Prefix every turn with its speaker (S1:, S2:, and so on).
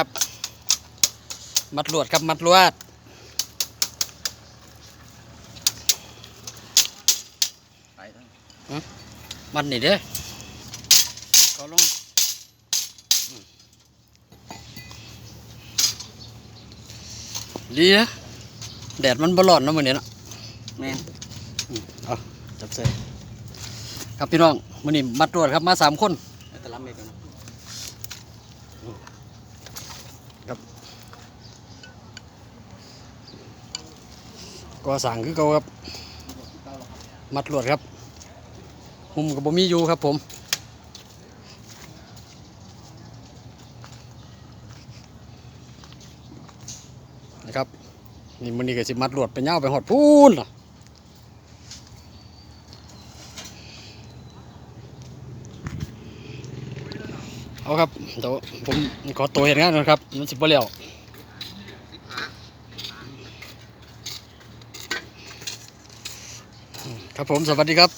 S1: ครับ มัดลวดครับมัดลวด
S2: ไปทั้ง
S1: มัดนี่เด้อเขาลงอืมดีนะแดดมันบร้อนเนาะมื้อนี้เนาะ
S2: แม่น
S1: เอาจับเส้ครับพี่น้องมื้อนี้มัดลวดครับมาสามคน
S2: แล้วก็รับเมฆกัน เนาะ
S1: ก็สั่งคือเก่าครับ มัดลวดครับหุมกับบ่มีอยู่ครับผมนะครับนี่มันนี่ก็สิมัดลวดไปเงาวไปหอดพูน เอาครับเดี๋ยวผมขอตัวเห็นงานก่อนครับมันสิบ่เลี้ยวครับผมสวัสดีครับ